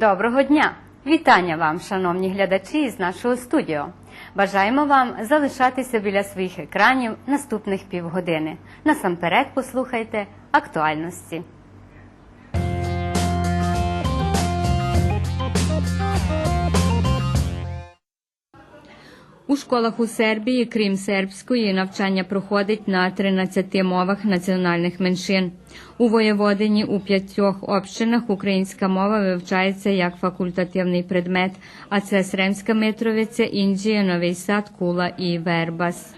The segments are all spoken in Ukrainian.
Доброго дня! Вітання вам, шановні глядачі із нашого студіо. Бажаємо вам залишатися біля своїх екранів наступних півгодини. Насамперед послухайте актуальності. У школах у Сербії, крім сербської, навчання проходить на 13 мовах національних меншин. У Воєводині у п'ятьох общинах українська мова вивчається як факультативний предмет, а це Сремська Митровиця, Інджія, Новий Сад, Кула і Вербас.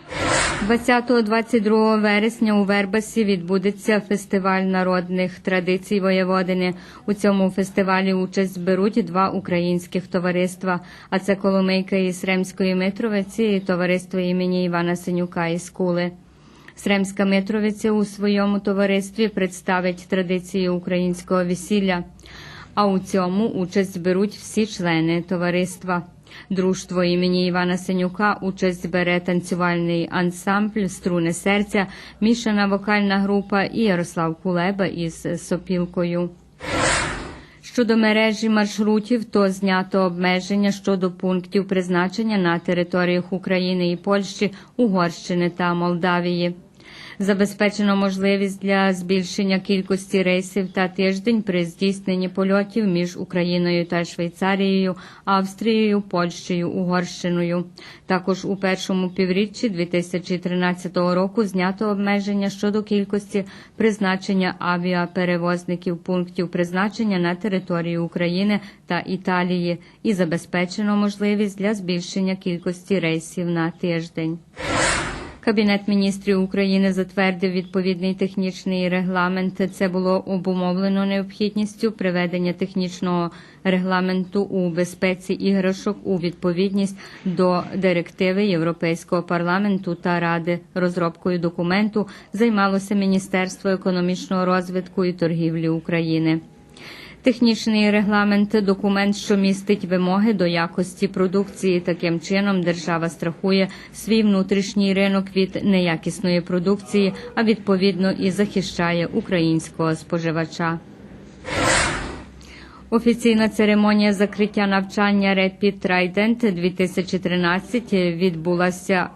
20-22 вересня у Вербасі відбудеться фестиваль народних традицій Воєводини. У цьому фестивалі участь беруть два українських товариства, а це Коломийка із Сремської Митровиці і товариство імені Івана Синюка із Кули. Сремська Митровиця у своєму товаристві представить традиції українського весілля, а у цьому участь беруть всі члени товариства. Дружство імені Івана Синюка участь бере танцювальний ансамбль Струни серця, мішана вокальна група і Ярослав Кулеба із сопілкою. Щодо мережі маршрутів, то знято обмеження щодо пунктів призначення на територіях України і Польщі, Угорщини та Молдавії. Забезпечено можливість для збільшення кількості рейсів та тиждень при здійсненні польотів між Україною та Швейцарією, Австрією, Польщею, Угорщиною. Також у першому півріччі 2013 року знято обмеження щодо кількості призначення авіаперевозників пунктів призначення на території України та Італії і забезпечено можливість для збільшення кількості рейсів на тиждень. Кабінет міністрів України затвердив відповідний технічний регламент. Це було обумовлено необхідністю приведення технічного регламенту у безпеці іграшок у відповідність до директиви Європейського парламенту та ради. Розробкою документу займалося Міністерство економічного розвитку і торгівлі України. Технічний регламент документ, що містить вимоги до якості продукції. Таким чином держава страхує свій внутрішній ринок від неякісної продукції, а відповідно і захищає українського споживача. Офіційна церемонія закриття навчання Rapid Trident 2013 відбулася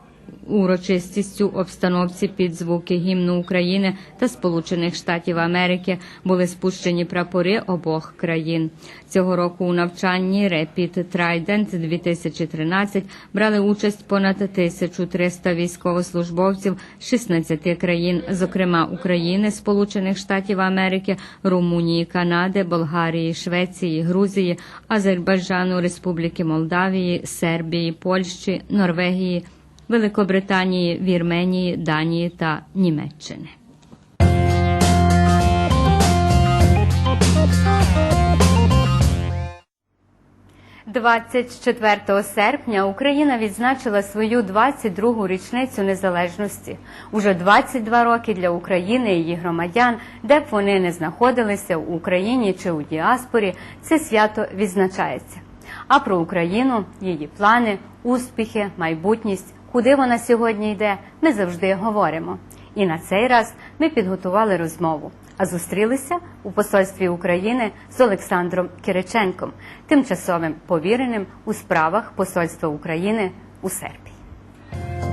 урочистістю обстановці під звуки гімну України та Сполучених Штатів Америки були спущені прапори обох країн. Цього року у навчанні Rapid Trident 2013 брали участь понад 1300 військовослужбовців з 16 країн, зокрема України, Сполучених Штатів Америки, Румунії, Канади, Болгарії, Швеції, Грузії, Азербайджану, Республіки Молдавії, Сербії, Польщі, Норвегії. Великобританії, Вірменії, Данії та Німеччини. «24 серпня Україна відзначила свою 22-гу річницю незалежності. Уже 22 роки для України і її громадян, де б вони не знаходилися в Україні чи у діаспорі, це свято відзначається. А про Україну, її плани, успіхи, майбутність куди вона сьогодні йде, ми завжди говоримо. І на цей раз ми підготували розмову, а зустрілися у посольстві України з Олександром Кириченком, тимчасовим повіреним у справах Посольства України у Сербії.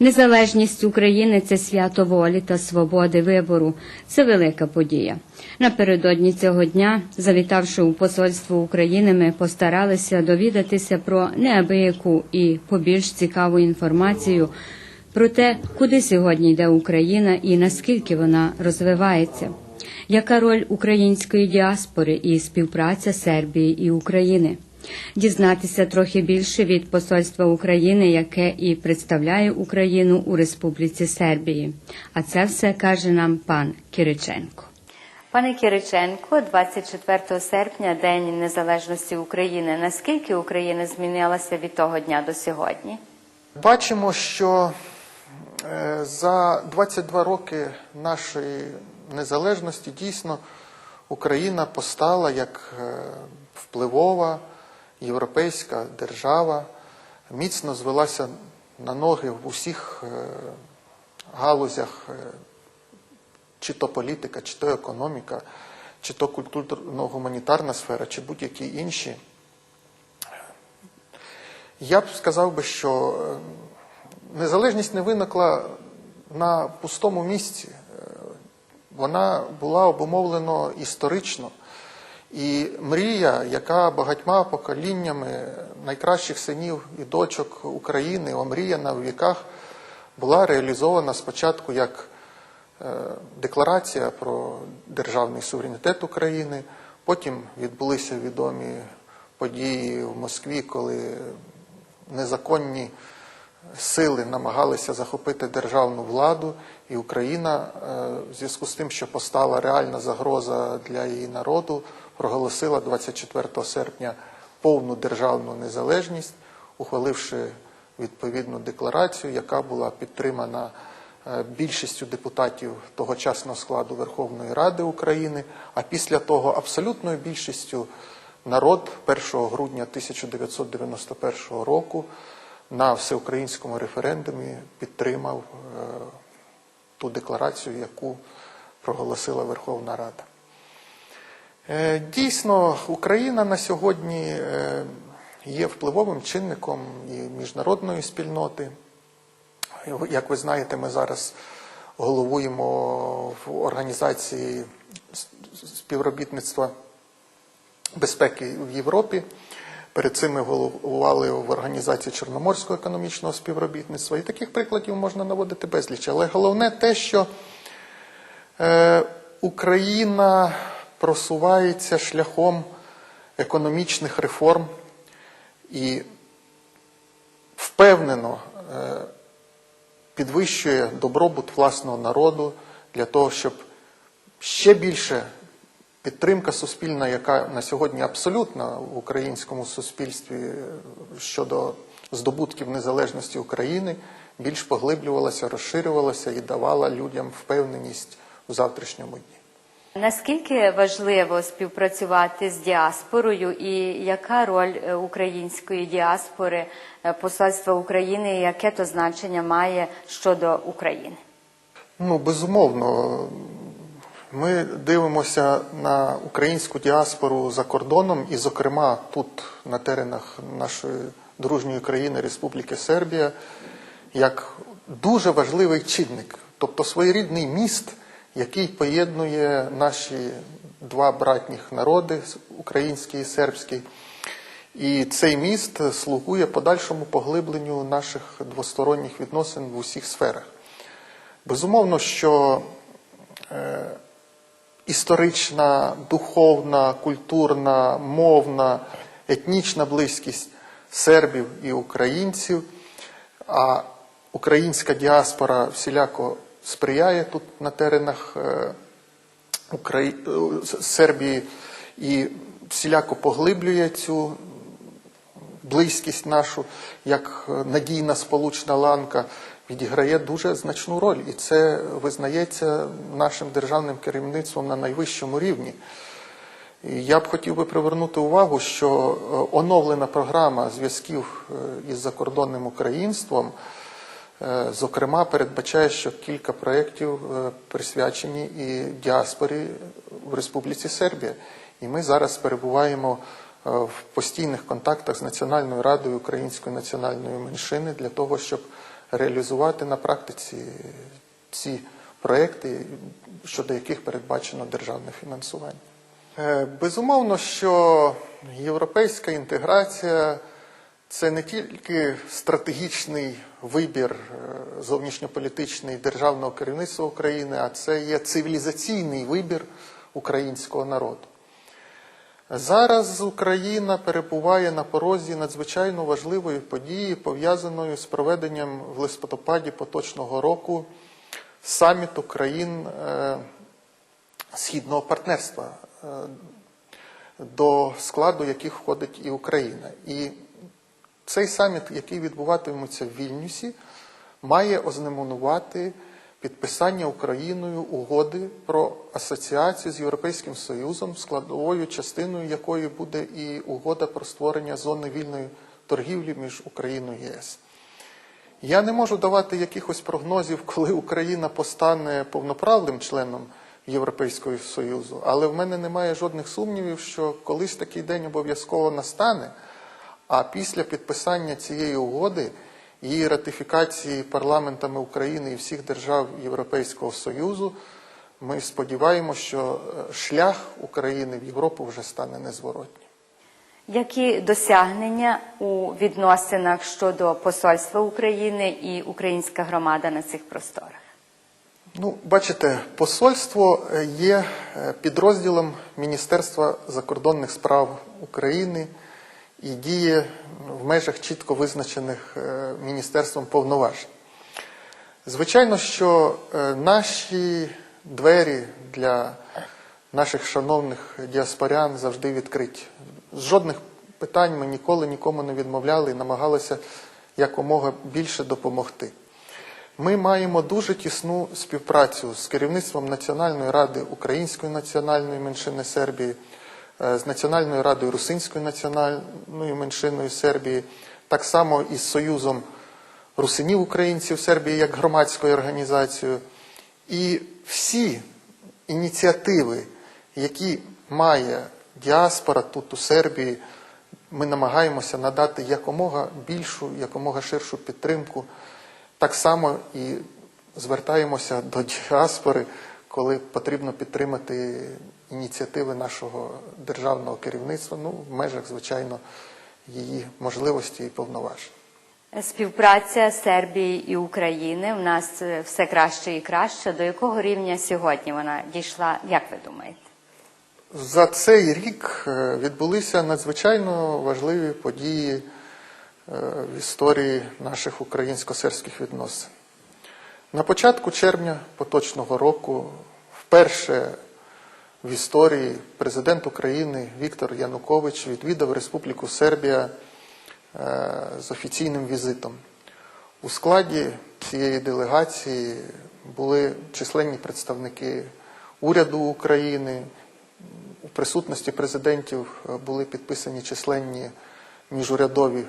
Незалежність України це свято волі та свободи вибору. Це велика подія. Напередодні цього дня, завітавши у посольство України, ми постаралися довідатися про неабияку і побільш цікаву інформацію про те, куди сьогодні йде Україна і наскільки вона розвивається. Яка роль української діаспори і співпраця Сербії і України? Дізнатися трохи більше від Посольства України, яке і представляє Україну у Республіці Сербії. А це все каже нам пан Кириченко. Пане Кириченко, 24 серпня, День Незалежності України. Наскільки Україна змінилася від того дня до сьогодні? Бачимо, що е, за 22 роки нашої незалежності дійсно Україна постала як е, впливова європейська держава, міцно звелася на ноги в усіх е, галузях, е, чи то політика, чи то економіка, чи то культурно-гуманітарна сфера, чи будь-які інші. Я б сказав би, що е, незалежність не виникла на пустому місці. Вона була обумовлена історично. І мрія, яка багатьма поколіннями найкращих синів і дочок України, омріяна в віках, була реалізована спочатку як е, декларація про державний суверенітет України. Потім відбулися відомі події в Москві, коли незаконні сили намагалися захопити державну владу, і Україна, е, в зв'язку з тим, що постала реальна загроза для її народу, проголосила 24 серпня повну державну незалежність, ухваливши відповідну декларацію, яка була підтримана е, більшістю депутатів тогочасного складу Верховної Ради України, а після того абсолютною більшістю народ 1 грудня 1991 року на всеукраїнському референдумі підтримав е, ту декларацію, яку проголосила Верховна Рада. Е, Дійсно, Україна на сьогодні е, є впливовим чинником і міжнародної спільноти. Як ви знаєте, ми зараз головуємо в організації співробітництва безпеки в Європі. Перед цим ми головували в організації Чорноморського економічного співробітництва. І таких прикладів можна наводити безліч. Але головне те, що е, Україна просувається шляхом економічних реформ і впевнено е, підвищує добробут власного народу для того, щоб ще більше підтримка суспільна, яка на сьогодні абсолютна в українському суспільстві е, щодо здобутків незалежності України, більш поглиблювалася, розширювалася і давала людям впевненість у завтрашньому дні. Наскільки важливо співпрацювати з діаспорою, і яка роль е, української діаспори, е, посольства України, яке то значення має щодо України? Ну, безумовно, ми дивимося на українську діаспору за кордоном, і, зокрема, тут, на теренах нашої дружньої країни Республіки Сербія, як дуже важливий чинник, тобто своєрідний міст, який поєднує наші два братніх народи, український і сербський. І цей міст слугує подальшому поглибленню наших двосторонніх відносин в усіх сферах. Безумовно, що е, історична, духовна, культурна, мовна, етнічна близькість сербів і українців, а українська діаспора всіляко сприяє тут на теренах е, Украї... е, Сербії і всіляко поглиблює цю близькість нашу, як е, надійна сполучна ланка, відіграє дуже значну роль, і це визнається нашим державним керівництвом на найвищому рівні. Я б хотів би привернути увагу, що оновлена програма зв'язків із закордонним українством, зокрема, передбачає, що кілька проєктів е, присвячені і діаспорі в Республіці Сербія. І ми зараз перебуваємо е, в постійних контактах з Національною радою Української національної меншини для того, щоб реалізувати на практиці ці проекти, щодо яких передбачено державне фінансування. Е, Безумовно, що європейська інтеграція це не тільки стратегічний вибір е, зовнішньополітичний державного керівництва України, а це є цивілізаційний вибір українського народу. Зараз Україна перебуває на порозі надзвичайно важливої події, пов'язаної з проведенням в листопаді поточного року саміту країн е, Східного партнерства, е, до складу яких входить і Україна. І цей саміт, який відбуватиметься в Вільнюсі, має ознаменувати підписання Україною угоди про асоціацію з Європейським Союзом, складовою частиною якої буде і угода про створення зони вільної торгівлі між Україною і ЄС. Я не можу давати якихось прогнозів, коли Україна постане повноправним членом Європейського Союзу, але в мене немає жодних сумнівів, що колись такий день обов'язково настане. А після підписання цієї угоди, її ратифікації парламентами України і всіх держав Європейського Союзу, ми сподіваємося, що е, шлях України в Європу вже стане незворотнім. Які досягнення у відносинах щодо посольства України і українська громада на цих просторах? Ну, бачите, посольство е, є е, підрозділом Міністерства закордонних справ України і діє в межах чітко визначених е, міністерством повноважень. Звичайно, що е, наші двері для наших шановних діаспорян завжди відкриті. З жодних питань ми ніколи нікому не відмовляли і намагалися якомога більше допомогти. Ми маємо дуже тісну співпрацю з керівництвом Національної ради Української національної меншини Сербії, з Національною радою Русинської національної меншиною Сербії, так само із Союзом русинів українців Сербії як громадською організацією. І всі ініціативи, які має діаспора тут у Сербії, ми намагаємося надати якомога більшу, якомога ширшу підтримку. Так само і звертаємося до діаспори, коли потрібно підтримати ініціативи нашого державного керівництва, ну, в межах, звичайно, її можливості і повноважень. Співпраця Сербії і України у нас все краще і краще. До якого рівня сьогодні вона дійшла? Як ви думаєте? За цей рік е, відбулися надзвичайно важливі події е, в історії наших українсько-сербських відносин. На початку червня поточного року вперше в історії президент України Віктор Янукович відвідав Республіку Сербія е, з офіційним візитом. У складі цієї делегації були численні представники уряду України. У присутності президентів е, були підписані численні міжурядові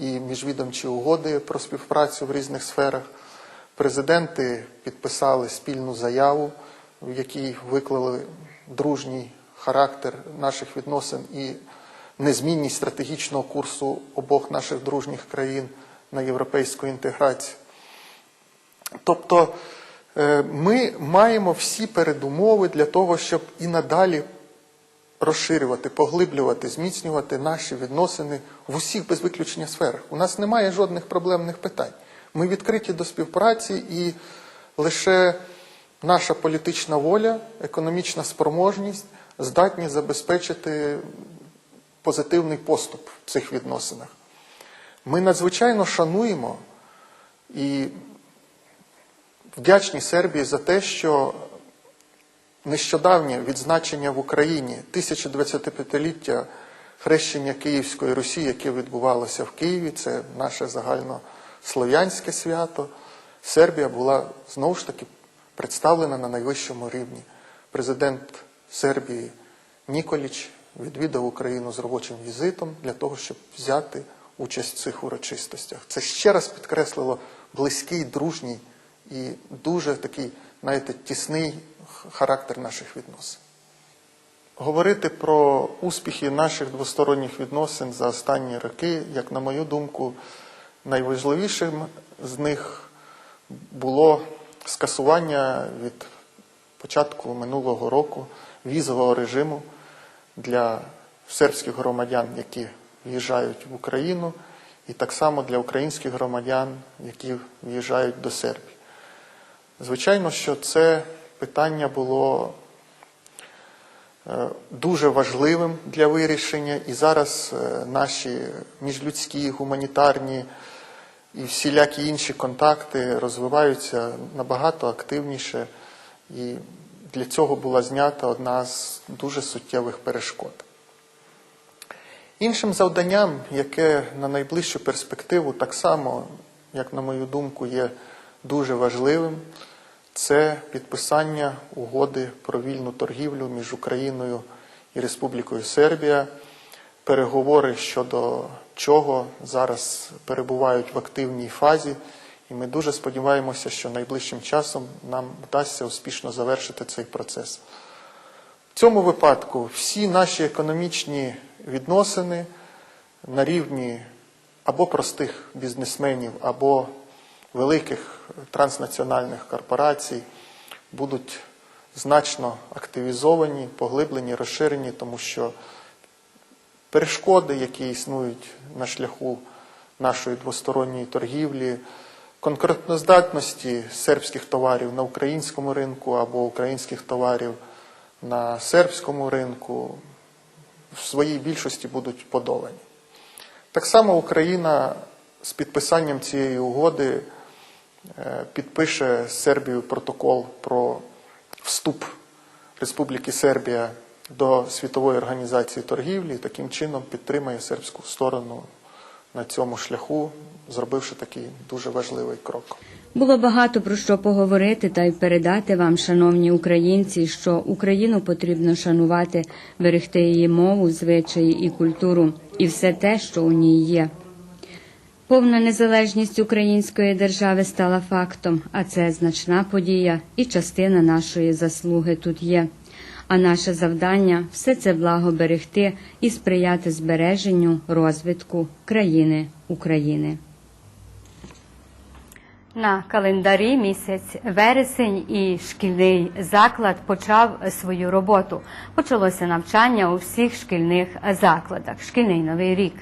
і міжвідомчі угоди про співпрацю в різних сферах. Президенти підписали спільну заяву, в якій виклали дружній характер наших відносин і незмінність стратегічного курсу обох наших дружніх країн на європейську інтеграцію. Тобто е, ми маємо всі передумови для того, щоб і надалі розширювати, поглиблювати, зміцнювати наші відносини в усіх без виключення сферах. У нас немає жодних проблемних питань. Ми відкриті до співпраці і лише наша політична воля, економічна спроможність здатні забезпечити позитивний поступ в цих відносинах. Ми надзвичайно шануємо і вдячні Сербії за те, що нещодавнє відзначення в Україні 1025-ліття хрещення Київської Русі, яке відбувалося в Києві, це наше загальнослов'янське свято. Сербія була знову ж таки представлена на найвищому рівні. Президент Сербії Ніколіч відвідав Україну з робочим візитом для того, щоб взяти участь в цих урочистостях. Це ще раз підкреслило близький, дружній і дуже такий, знаєте, тісний характер наших відносин. Говорити про успіхи наших двосторонніх відносин за останні роки, як на мою думку, найважливішим з них було скасування від початку минулого року візового режиму для сербських громадян, які в'їжджають в Україну, і так само для українських громадян, які в'їжджають до Сербії. Звичайно, що це питання було е, дуже важливим для вирішення, і зараз е, наші міжлюдські, гуманітарні і всілякі інші контакти розвиваються набагато активніше, і для цього була знята одна з дуже суттєвих перешкод. Іншим завданням, яке на найближчу перспективу так само, як на мою думку, є дуже важливим, це підписання угоди про вільну торгівлю між Україною і Республікою Сербія, переговори щодо чого зараз перебувають в активній фазі. І ми дуже сподіваємося, що найближчим часом нам вдасться успішно завершити цей процес. В цьому випадку всі наші економічні відносини на рівні або простих бізнесменів, або великих транснаціональних корпорацій будуть значно активізовані, поглиблені, розширені, тому що перешкоди, які існують на шляху нашої двосторонньої торгівлі, конкурентоздатності сербських товарів на українському ринку або українських товарів на сербському ринку в своїй більшості будуть подолані. Так само Україна з підписанням цієї угоди е, підпише з Сербією протокол про вступ Республіки Сербія до Світової організації торгівлі і таким чином підтримає сербську сторону на цьому шляху, зробивши такий дуже важливий крок. Було багато про що поговорити та й передати вам, шановні українці, що Україну потрібно шанувати, берегти її мову, звичаї і культуру, і все те, що у ній є. Повна незалежність української держави стала фактом, а це значна подія і частина нашої заслуги тут є. А наше завдання все це благо берегти і сприяти збереженню розвитку країни України. На календарі місяць вересень і шкільний заклад почав свою роботу. Почалося навчання у всіх шкільних закладах. Шкільний новий рік.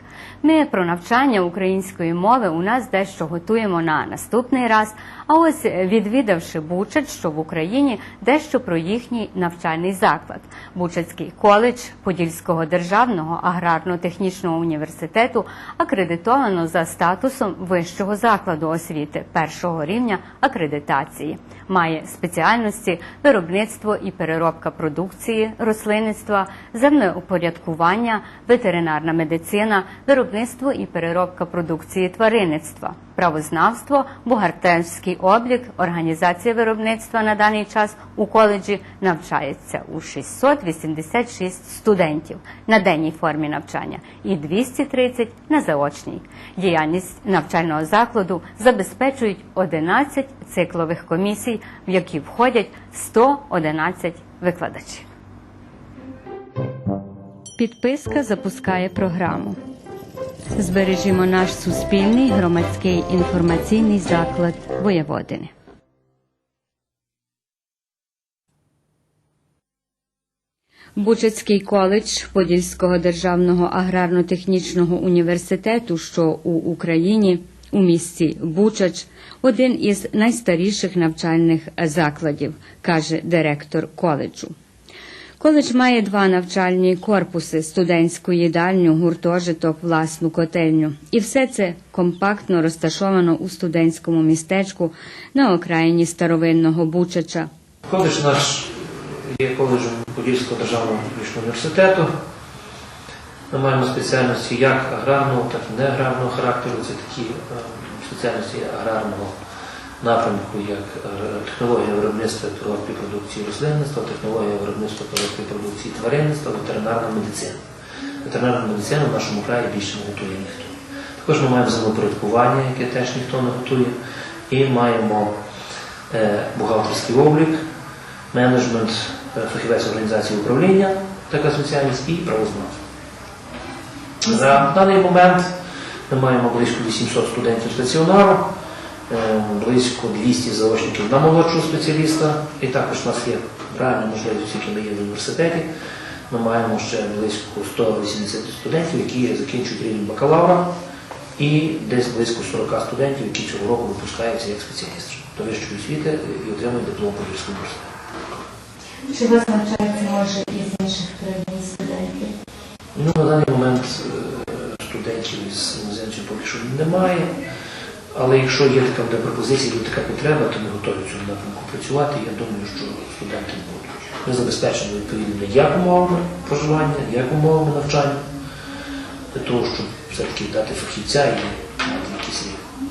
Ми про навчання української мови у нас дещо готуємо на наступний раз. А ось відвідавши Бучач, що в Україні, дещо про їхній навчальний заклад. Бучацький коледж Подільського державного аграрно-технічного університету акредитовано за статусом вищого закладу освіти першого рівня акредитації. Має спеціальності виробництво і переробка продукції, рослинництва, землеупорядкування, ветеринарна медицина, виробництво і переробка продукції тваринництва, правознавство, бухгалтерський облік, організація виробництва на даний час у коледжі навчається у 686 студентів на денній формі навчання і 230 на заочній. Діяльність навчального закладу забезпечують 11 циклових комісій, в які входять 111 викладачів. Підписка запускає програму. Збережімо наш суспільний громадський інформаційний заклад Воєводини. Бучацький коледж Подільського державного аграрно-технічного університету, що у Україні у місті Бучач, один із найстаріших навчальних закладів, каже директор коледжу. Коледж має два навчальні корпуси: студентську їдальню, гуртожиток, власну котельню. І все це компактно розташовано у студентському містечку на окраїні старовинного Бучача. Коледж наш є коледжем Подільського державного університету. Ми маємо спеціальності як аграрного, так і неаграрного характеру. Це такі е, спеціальності аграрного напрямку, як е, технологія виробництва переробки продукції рослинництва, технологія виробництва переробки продукції тваринництва, ветеринарна медицина. Ветеринарну медицину в нашому краї більше не готує ніхто. Також ми маємо землепорядкування, яке теж ніхто не готує, і маємо е, бухгалтерський облік, менеджмент, фахівець організації управління, така спеціальність і правознавство. На даний момент ми маємо близько 800 студентів стаціонару, е, близько 200 заочників на молодшого спеціаліста, і також у нас є реальна можливість, оскільки ми є в університеті. Ми маємо ще близько 180 студентів, які закінчують рівень бакалавра, і десь близько 40 студентів, які цього року випускаються як спеціалісти до вищої освіти і отримують диплом Подільського університету. Чи вас навчається може із інших країн студентів? Ну, на даний момент е, студентів з іноземців поки що немає. Але якщо є така буде пропозиція, буде така потреба, то ми готові в цьому напрямку працювати. Я думаю, що студенти будуть. Ми забезпечені відповідно як умовами проживання, як умовами навчання, для того, щоб все-таки дати фахівця і мати якісь рівень.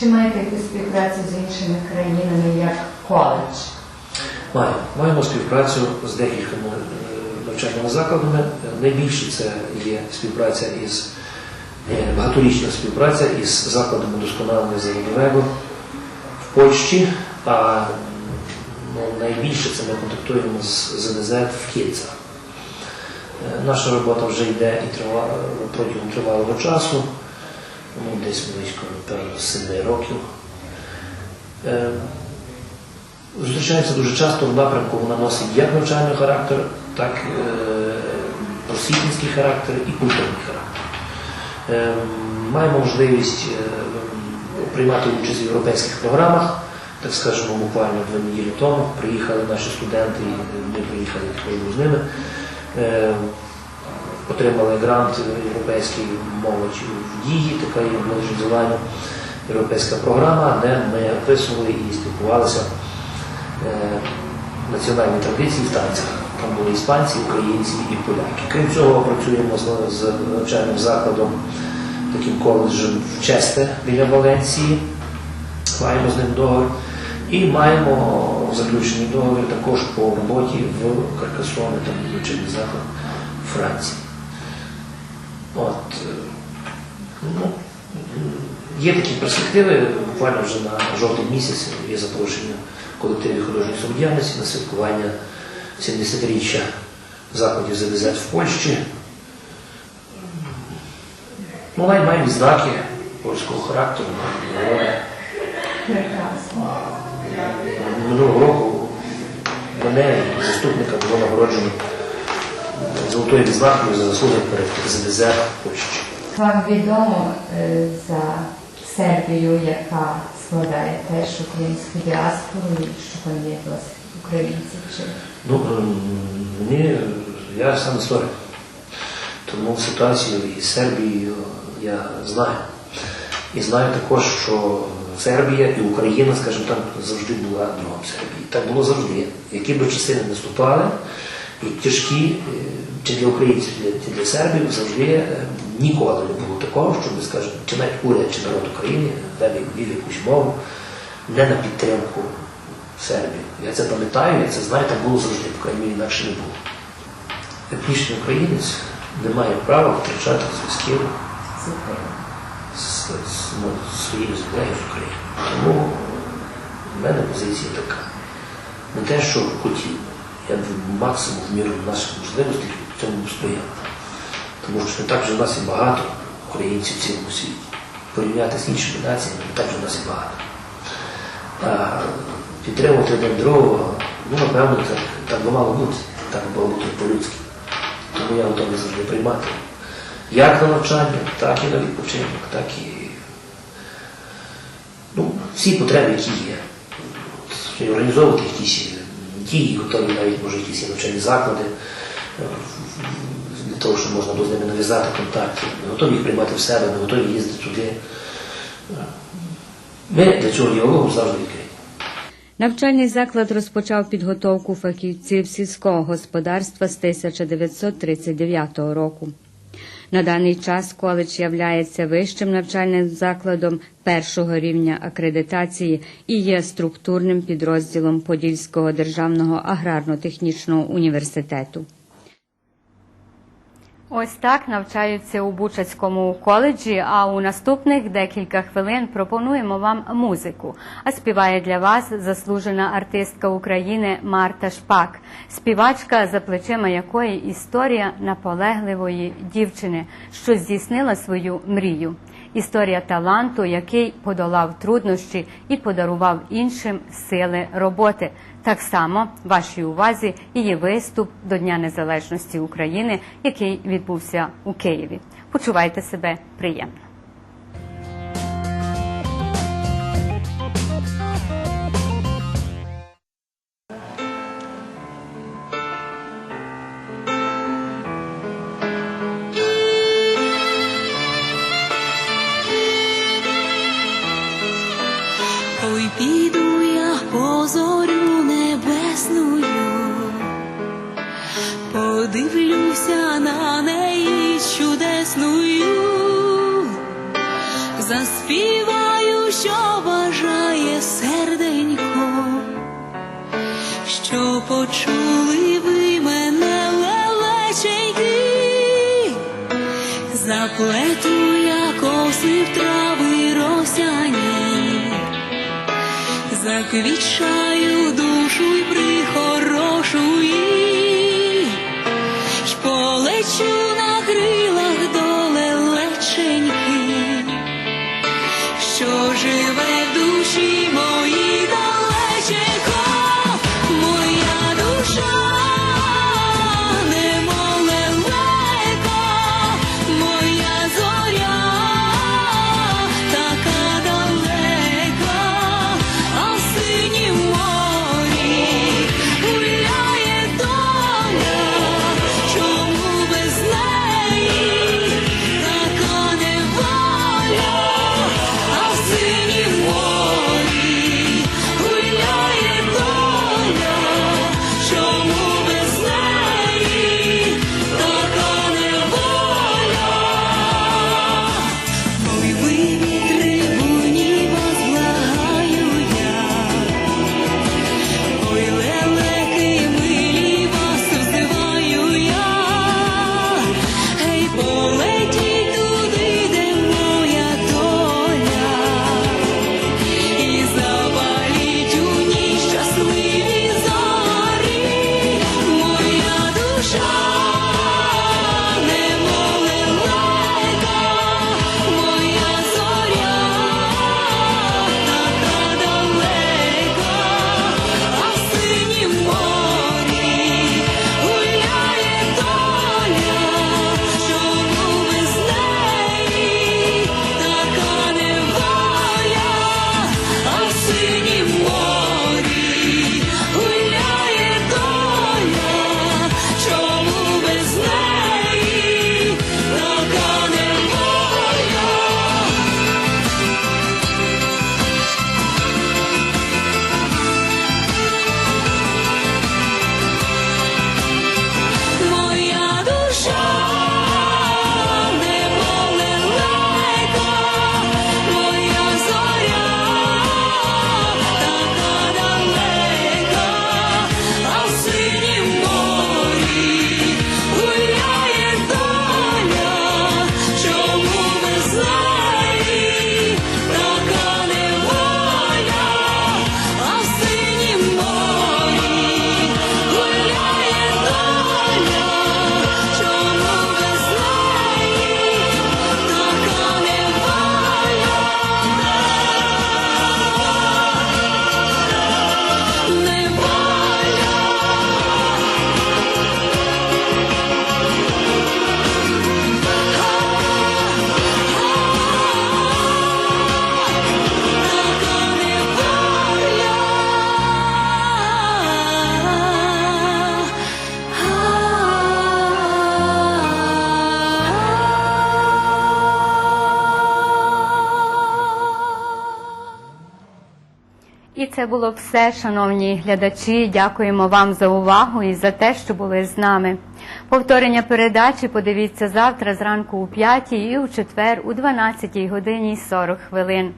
Чи маєте якусь співпрацю з іншими країнами як коледж? Маємо. Маємо співпрацю з декількома е, навчальними закладами. Найбільше це є співпраця із е, багаторічна співпраця із закладом удосконалення Заводовего в Польщі, а ну, найбільше це ми контактуємо з ЗНЗ в Кільцях. Е, Наша робота вже йде і тривала протягом тривалого часу, ну, десь близько напевно, 7 років. Е, Зустрічається дуже часто в напрямку, вона носить як навчальний характер, е, просвітницький характер і культурний характер. Маємо можливість приймати участь в європейських програмах. Так скажемо, буквально дві неділі тому приїхали наші студенти, і ми приїхали також з ними. Отримали грант європейський молодь в дії, така є зелена європейська програма, де ми описували і спілкувалися національні традиції в танцях. Там були іспанці, українці і поляки. Крім цього, працюємо з, з навчальним закладом, таким коледжем в Честе біля Валенції. Маємо з ним договір. І маємо заключений договір також по роботі в Каркасоне, там навчальний заклад Франції. От, е, ну, Є такі перспективи, буквально вже на жовтий місяць є запрошення колективів художньої самодіяльності на святкування 70-річчя закладів ЗВЗ в Польщі. Ну, навіть маємо відзнаки польського характеру. Минулого року мене і заступника було нагороджено золотою відзнакою за заслуги перед ЗДЗ в Польщі. Вам відомо е, за Сербію, яка складає теж українську діаспору, і що там є досить українців Ну, ем, мені, я сам історик, тому ситуацію із Сербією я знаю. І знаю також, що Сербія і Україна, скажімо так, завжди була другом Сербії. Так було завжди. Які б часи не наступали, і тяжкі е, чи для українців, чи для, сербів завжди е, ніколи не було такого, щоб, скажімо, чи навіть уряд, чи народ України далі вів якусь мову не на підтримку Сербії. Я це пам'ятаю, я це знаю, так було завжди, по крайній мірі інакше не було. Етнічний українець не має права втрачати зв'язків з ну, своєю землею з України. Тому в мене позиція така. Не те, що хотів. Я б максимум в міру наших можливостей в цьому стояв. Тому що не так вже в нас і багато українців в цілому світі. Порівняти з іншими націями, не так вже в нас і багато. Підтримувати один другого, ну, напевно, так, так би мало бути. Так би бути по-людськи. Тому я готовий завжди приймати. Як на навчання, так і на відпочинок, так і ну, всі потреби, які є. Організовувати якісь дії, готові навіть може якісь навчальні заклади, е, для того, щоб можна було з ними нав'язати контакти. Ми готові їх приймати в себе, ми готові їздити туди. Ми для цього діалогу завжди відкриті. Навчальний заклад розпочав підготовку фахівців сільського господарства з 1939 року. На даний час коледж являється вищим навчальним закладом першого рівня акредитації і є структурним підрозділом Подільського державного аграрно-технічного університету. Ось так навчаються у Бучацькому коледжі. А у наступних декілька хвилин пропонуємо вам музику. А співає для вас заслужена артистка України Марта Шпак, співачка, за плечима якої історія наполегливої дівчини, що здійснила свою мрію. Історія таланту, який подолав труднощі і подарував іншим сили роботи. Так само вашій увазі її виступ до Дня Незалежності України, який відбувся у Києві. Почувайте себе приємно. це було все, шановні глядачі. Дякуємо вам за увагу і за те, що були з нами. Повторення передачі подивіться завтра зранку у 5 і у четвер, у 12 годині 40 хвилин.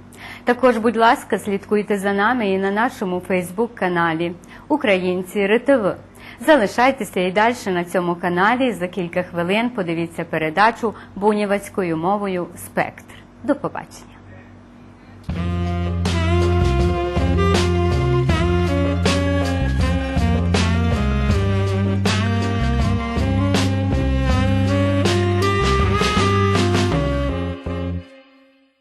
Також, будь ласка, слідкуйте за нами і на нашому Фейсбук-каналі Українці РТВ. Залишайтеся і далі на цьому каналі. За кілька хвилин подивіться передачу бунівацькою мовою Спектр. До побачення.